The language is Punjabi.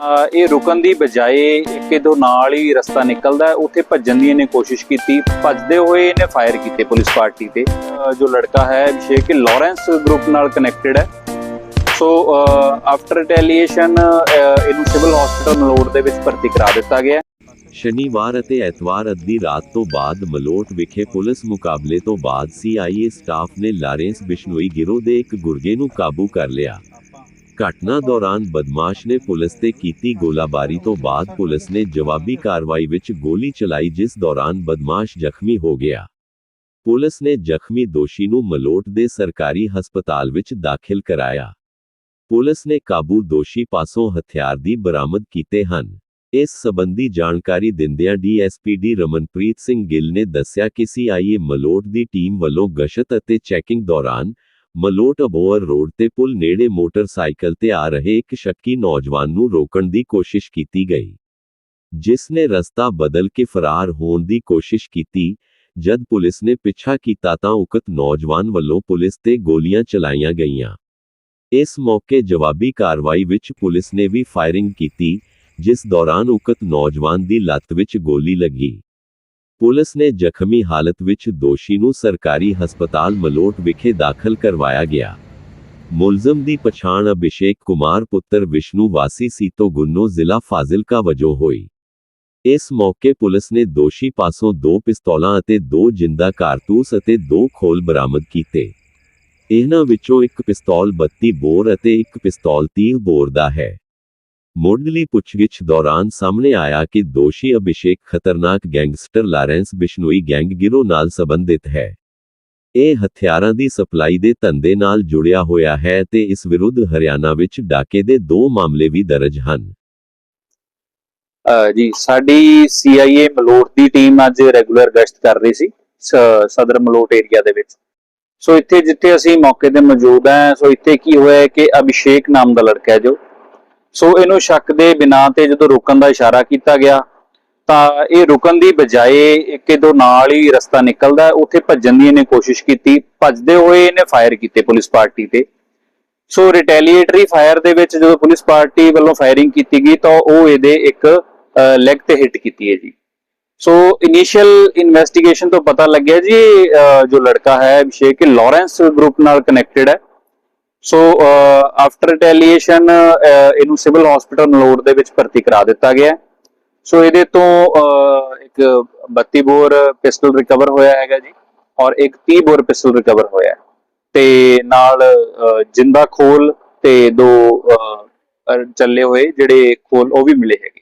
ਅ, ਇਹ ਰੁਕਣ ਦੀ ਬਜਾਏ ਇੱਕ ਦੋ ਨਾਲ ਹੀ ਰਸਤਾ ਨਿਕਲਦਾ ਉੱਥੇ ਭੱਜਣ ਦੀ ਇਹਨੇ ਕੋਸ਼ਿਸ਼ ਕੀਤੀ। ਭੱਜਦੇ ਹੋਏ ਇਹਨੇ ਫਾਇਰ ਕੀਤੇ ਪੁਲਿਸ ਪਾਰਟੀ ਤੇ। ਜੋ ਲੜਕਾ ਹੈ ਅਭਿਸ਼ੇਕ ਲਾਰੈਂਸ ਗਰੁੱਪ ਨਾਲ ਕਨੈਕਟਡ ਹੈ। ਸੋ ਆਫਟਰ ਰਿਟੈਲੀਏਸ਼ਨ ਇਹਨੂੰ ਸਿਵਲ ਹਸਪੀਟਲ ਮਲੋੜ ਦੇ ਵਿੱਚ ਭਰਤੀ ਕਰਾ ਦਿੱਤਾ ਗਿਆ। ਸ਼ਨੀਵਾਰ ਅਤੇ ਐਤਵਾਰ ਅੱਧੀ ਰਾਤ ਤੋਂ ਬਾਅਦ ਮਲੋਟ ਵਿਖੇ ਪੁਲਿਸ ਮੁਕਾਬਲੇ ਤੋਂ ਬਾਅਦ ਸੀਆਈਏ ਸਟਾਫ ਨੇ ਲਾਰੈਂਸ ਬਿਸ਼ਨੋਈ ਗਿਰੋਹ ਦੇ ਇੱਕ ਗੁਰਗੇ ਨੂੰ ਕਾਬੂ ਕਰ ਲਿਆ। ਘਟਨਾ ਦੌਰਾਨ ਬਦਮਾਸ਼ ਨੇ ਪੁਲਿਸ ਤੇ ਕੀਤੀ ਗੋਲਾਬਾਰੀ ਤੋਂ ਬਾਅਦ ਪੁਲਿਸ ਨੇ ਜਵਾਬੀ ਕਾਰਵਾਈ ਵਿੱਚ ਗੋਲੀ ਚਲਾਈ, ਜਿਸ ਦੌਰਾਨ ਬਦਮਾਸ਼ ਜ਼ਖਮੀ ਹੋ ਗਿਆ। ਪੁਲਿਸ ਨੇ ਜ਼ਖਮੀ ਦੋਸ਼ੀ ਨੂੰ ਮਲੋਟ ਦੇ ਸਰਕਾਰੀ ਹਸਪਤਾਲ ਵਿੱਚ ਦਾਖਲ ਕਰਾਇਆ। ਪੁਲਿਸ ਨੇ ਕਾਬੂ ਦੋਸ਼ੀ ਪਾਸੋਂ ਹਥਿਆਰ ਦੀ ਬਰਾਮਦ ਕੀਤੇ ਹਨ। ਇਸ ਸਬੰਧੀ ਜਾਣਕਾਰੀ ਦਿੰਦਿਆਂ ਡੀਐਸਪੀਡੀ ਰਮਨਪ੍ਰੀਤ ਸਿੰਘ ਗਿੱਲ ਨੇ ਦੱਸਿਆ ਕਿ ਸੀਆਈਏ ਮਲੋਟ ਦੀ ਟੀਮ ਵੱਲੋਂ ਗਸ਼ਤ ਅਤੇ ਚੈਕਿੰਗ ਦੌਰਾਨ ਮਲੋਟ ਅਬੋਹਰ ਰੋਡ ਤੇ ਪੁਲ ਨੇੜੇ ਮੋਟਰਸਾਈਕਲ ਤੇ ਆ ਰਹੇ ਇੱਕ ਸ਼ੱਕੀ ਨੌਜਵਾਨ ਨੂੰ ਰੋਕਣ ਦੀ ਕੋਸ਼ਿਸ਼ ਕੀਤੀ ਗਈ। ਜਿਸ ਨੇ ਰਸਤਾ ਬਦਲ ਕੇ ਫਰਾਰ ਹੋਣ ਦੀ ਕੋਸ਼ਿਸ਼ ਕੀਤੀ, ਜਦ ਪੁਲਿਸ ਨੇ ਪਿੱਛਾ ਕੀਤਾ ਤਾਂ ਉਕਤ ਨੌਜਵਾਨ ਵੱਲੋਂ ਪੁਲਿਸ ਤੇ ਗੋਲੀਆਂ ਚਲਾਈਆਂ ਗਈਆਂ। ਇਸ ਮੌਕੇ ਜਵਾਬੀ ਕਾਰਵਾਈ ਵਿੱਚ ਪੁਲਿਸ ਨੇ ਵੀ ਫਾਇਰਿੰਗ ਕੀਤੀ, ਜਿਸ ਦੌਰਾਨ ਉਕਤ ਨੌਜਵਾਨ ਦੀ ਲੱਤ ਵਿੱਚ ਗੋਲੀ ਲੱਗੀ। ਪੁਲਿਸ ਨੇ ਜ਼ਖਮੀ ਹਾਲਤ ਵਿੱਚ ਦੋਸ਼ੀ ਨੂੰ ਸਰਕਾਰੀ ਹਸਪਤਾਲ ਮਲੋਟ ਵਿਖੇ ਦਾਖਲ ਕਰਵਾਇਆ ਗਿਆ। ਮੁਲਜ਼ਮ ਦੀ ਪਛਾਣ ਅਭਿਸ਼ੇਕ ਕੁਮਾਰ ਪੁੱਤਰ ਵਿਸ਼ਨੂੰ ਵਾਸੀ ਸੀਤੋ ਗੁੰਨੋ ਜ਼ਿਲ੍ਹਾ ਫਾਜ਼ਿਲਕਾ ਵਜੋਂ ਹੋਈ। ਇਸ ਮੌਕੇ ਪੁਲਿਸ ਨੇ ਦੋਸ਼ੀ ਪਾਸੋਂ ਦੋ ਪਿਸਤੌਲਾਂ ਅਤੇ ਦੋ ਜਿੰਦਾ ਕਾਰਤੂਸ ਅਤੇ ਦੋ ਖੋਲ ਬਰਾਮਦ ਕੀਤੇ। ਇਹਨਾਂ ਵਿੱਚੋਂ ਇੱਕ ਪਿਸਤੌਲ 32 ਬੋਰ ਅਤੇ ਇੱਕ ਪਿਸਤੌਲ 30 ਬੋਰ ਦਾ ਹੈ। ਮੁੱਢਲੀ ਪੁੱਛਗਿੱਛ ਦੌਰਾਨ ਸਾਹਮਣੇ ਆਇਆ ਕਿ ਦੋਸ਼ੀ ਅਭਿਸ਼ੇਕ ਖਤਰਨਾਕ ਗੈਂਗਸਟਰ ਲਾਰੈਂਸ ਬਿਸ਼ਨੋਈ ਗੈਂਗ ਗਿਰੋਹ ਨਾਲ ਸੰਬੰਧਿਤ ਹੈ। ਇਹ ਹਥਿਆਰਾਂ ਦੀ ਸਪਲਾਈ ਦੇ ਧੰਦੇ ਨਾਲ ਜੁੜਿਆ ਹੋਇਆ ਹੈ ਤੇ ਇਸ ਵਿਰੁੱਧ ਹਰਿਆਣਾ ਵਿੱਚ ਡਾਕੇ ਦੇ ਦੋ ਮਾਮਲੇ ਵੀ ਦਰਜ ਹਨ। ਜੀ, ਸਾਡੀ ਸੀਆਈਏ ਮਲੋਟ ਦੀ ਟੀਮ ਅੱਜ ਰੈਗੂਲਰ ਗਸ਼ਤ ਕਰ ਰਹੀ ਸੀ, ਸਦਰ ਮਲੋਟ ਏਰੀਆ ਦੇ ਵਿੱਚ। ਸੋ ਇੱਥੇ ਜਿੱਥੇ ਅਸੀਂ ਮੌਕੇ ਤੇ ਮੌਜੂਦ ਹਾਂ, ਸੋ ਇੱਥੇ ਕੀ ਹੋਇਆ ਹੈ ਕਿ ਅਭਿਸ਼ੇਕ ਨਾਮ ਦਾ ਲੜਕਾ ਹੈ ਜੋ ਸੋ ਇਹਨੂੰ ਸ਼ੱਕ ਦੇ ਬਿਨਾਂ ਤੇ ਜਦੋਂ ਰੁਕਣ ਦਾ ਇਸ਼ਾਰਾ ਕੀਤਾ ਗਿਆ, ਤਾਂ ਇਹ ਰੁਕਣ ਦੀ ਬਜਾਏ ਇੱਕ ਦੋ ਨਾਲ ਹੀ ਰਸਤਾ ਨਿਕਲਦਾ ਉੱਥੇ ਭੱਜਣ ਦੀ ਇਹਨੇ ਕੋਸ਼ਿਸ਼ ਕੀਤੀ। ਭੱਜਦੇ ਹੋਏ ਇਹਨੇ ਫਾਇਰ ਕੀਤੇ ਪੁਲਿਸ ਪਾਰਟੀ ਤੇ। ਸੋ ਰਿਟੈਲੀਏਟਰੀ ਫਾਇਰ ਦੇ ਵਿੱਚ ਜਦੋਂ ਪੁਲਿਸ ਪਾਰਟੀ ਵੱਲੋਂ ਫਾਇਰਿੰਗ ਕੀਤੀ ਗਈ, ਤਾਂ ਉਹ ਇਹਦੇ ਇੱਕ ਲੈਗ ਤੇ ਹਿੱਟ ਕੀਤੀ ਹੈ ਜੀ। ਸੋ ਇਨੀਸ਼ੀਅਲ ਇਨਵੈਸਟੀਗੇਸ਼ਨ ਤੋਂ ਪਤਾ ਲੱਗਿਆ ਜੀ ਜੋ ਲੜਕਾ ਹੈ, ਅਭਿਸ਼ੇਕ ਲਾਰੈਂਸ ਗਰੁੱਪ ਨਾਲ ਕਨੈਕਟਡ ਹੈ। ਸੋ ਆਫਟਰ ਰਿਟੈਲੀਏਸ਼ਨ ਇਹਨੂੰ ਸਿਵਲ ਹਸਪੀਟਲ ਮਲੋੜ ਦੇ ਵਿੱਚ ਭਰਤੀ ਕਰਾ ਦਿੱਤਾ ਗਿਆ ਸੋ ਇਹਦੇ ਤੋਂ uh, ਇੱਕ 32 ਬੋਰ ਪਿਸਟਲ ਰਿਕਵਰ ਹੋਇਆ ਹੈਗਾ ਜੀ, ਔਰ ਇੱਕ 30 ਬੋਰ ਪਿਸਟਲ ਰਿਕਵਰ ਹੋਇਆ ਤੇ ਨਾਲ ਜਿੰਦਾ ਖੋਲ ਤੇ ਦੋ ਚੱਲੇ ਹੋਏ ਜਿਹੜੇ ਖੋਲ ਉਹ ਵੀ ਮਿਲੇ ਹੈਗੇ।